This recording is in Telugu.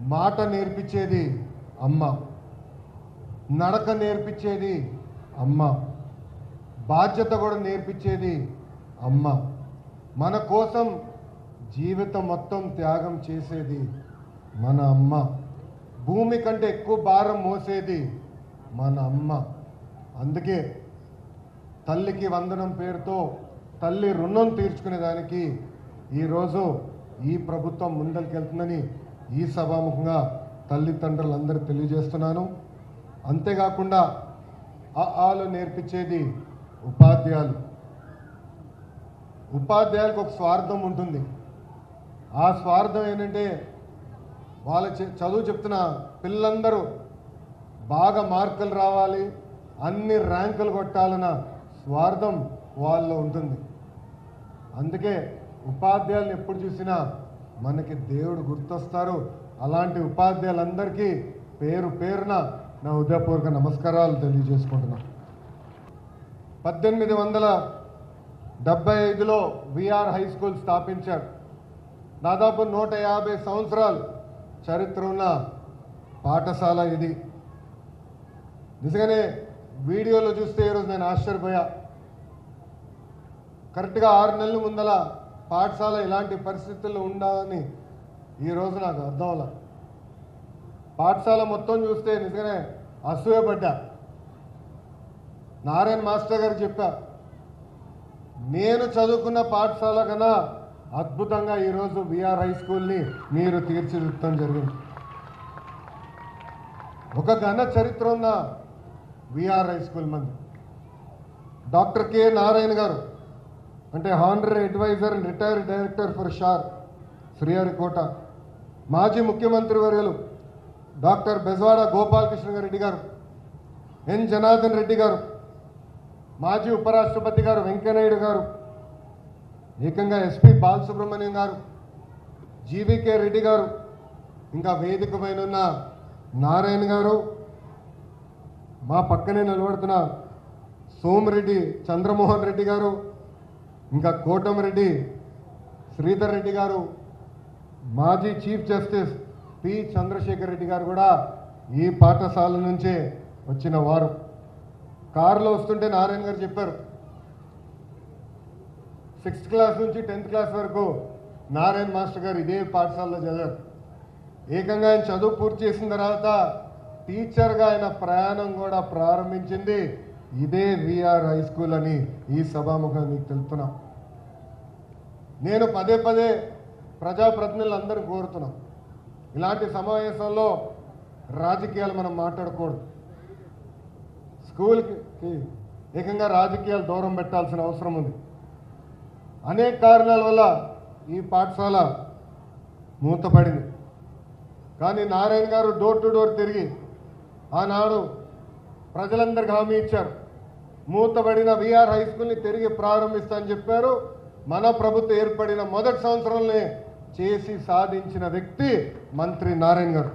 మాట నేర్పించేది అమ్మ నడక నేర్పించేది అమ్మ బాధ్యత కూడా నేర్పించేది అమ్మ. మన కోసం జీవితం మొత్తం త్యాగం చేసేది మన అమ్మ. భూమి కంటే ఎక్కువ భారం మోసేది మన అమ్మ. అందుకే తల్లికి వందనం పేరుతో తల్లి రుణం తీర్చుకునేదానికి ఈరోజు ఈ ప్రభుత్వం ముందరికెళ్తుందని ఈ సభాముఖంగా తల్లిదండ్రులందరూ తెలియజేస్తున్నాను. అంతేకాకుండా ఆ ఆలు నేర్పించేది ఉపాధ్యాయులు. ఉపాధ్యాయులకు ఒక స్వార్థం ఉంటుంది. ఆ స్వార్థం ఏంటంటే వాళ్ళ చదువు చెప్తున్న పిల్లలందరూ బాగా మార్కులు రావాలి అన్ని ర్యాంకులు కొట్టాలన్న స్వార్థం వాళ్ళలో ఉంటుంది. అందుకే ఉపాధ్యాయులను ఎప్పుడు చూసినా మనకి దేవుడు గుర్తొస్తారు. అలాంటి ఉపాధ్యాయులందరికీ పేరు పేరున నా హృదయపూర్వక నమస్కారాలు తెలియజేసుకుంటున్నాను. పద్దెనిమిది వందల డెబ్బై ఐదులో విఆర్ హై స్కూల్ స్థాపించారు. దాదాపు నూట యాభై సంవత్సరాలు చరిత్ర ఉన్న పాఠశాల ఇది. నిజంగానే వీడియోలో చూస్తే ఈరోజు నేను ఆశ్చర్యపోయా. కరెక్ట్గా ఆరు నెలల ముందల పాఠశాల ఇలాంటి పరిస్థితుల్లో ఉండాలని ఈరోజు నాకు అర్థం పాఠశాల మొత్తం చూస్తే నిజంగానే అసూయపడ్డా నారాయణ మాస్టర్ గారు చెప్పా నేను చదువుకున్న పాఠశాల కన్నా అద్భుతంగా ఈరోజు విఆర్ హై స్కూల్ని మీరు తీర్చిదిద్దడం జరిగింది. ఒక ఘన చరిత్ర ఉన్న విఆర్ హై స్కూల్ మంది. Doctor K. నారాయణ గారు అంటే honorary advisor and retired director for SHAR Sriharikota మాజీ ముఖ్యమంత్రి వర్యులు డాక్టర్ బెజవాడ గోపాలకృష్ణ రెడ్డి గారు ఎన్ జనార్దన్ రెడ్డి గారు మాజీ ఉపరాష్ట్రపతి గారు వెంకయ్యనాయుడు గారు ఏకంగా ఎస్పి బాలసుబ్రహ్మణ్యం గారు జీవీకే రెడ్డి గారు ఇంకా వేదిక పైన ఉన్న నారాయణ గారు మా పక్కనే నిలబడుతున్న సోమిరెడ్డి చంద్రమోహన్ రెడ్డి గారు ఇంకా కోటమిరెడ్డి శ్రీధర్ రెడ్డి గారు మాజీ chief justice P Chandrasekhar Reddy garu కూడా ఈ పాఠశాల నుంచే వచ్చిన వారు. కారులో వస్తుంటే నారాయణ గారు చెప్పారు సిక్స్త్ క్లాస్ నుంచి టెన్త్ క్లాస్ వరకు నారాయణ మాస్టర్ గారు ఇదే పాఠశాలలో చదివారు. ఏకంగా ఆయన చదువు పూర్తి చేసిన తర్వాత టీచర్గా ఆయన ప్రయాణం కూడా ప్రారంభించింది ఇదే విఆర్ హై స్కూల్ అని ఈ సభాముఖం మీకు తెలుపుతున్నా. నేను పదే పదే ప్రజాప్రతినిధులందరూ కోరుతున్నాం. ఇలాంటి సమావేశంలో రాజకీయాలు మనం మాట్లాడకూడదు. స్కూల్కి ఏకంగా రాజకీయాలు దూరం పెట్టాల్సిన అవసరం ఉంది. అనేక కారణాల వల్ల ఈ పాఠశాల మూతపడింది. కానీ నారాయణ గారు డోర్ టు డోర్ తిరిగి ఆనాడు ప్రజలందరికీ హామీ ఇచ్చారు. మూతబడిన విఆర్ హై స్కూల్ని తిరిగి ప్రారంభిస్తామని చెప్పారు. మన ప్రభుత్వం ఏర్పడిన మొదటి సంవత్సరంలోనే చేసి సాధించిన వ్యక్తి మంత్రి నారాయణ గారు.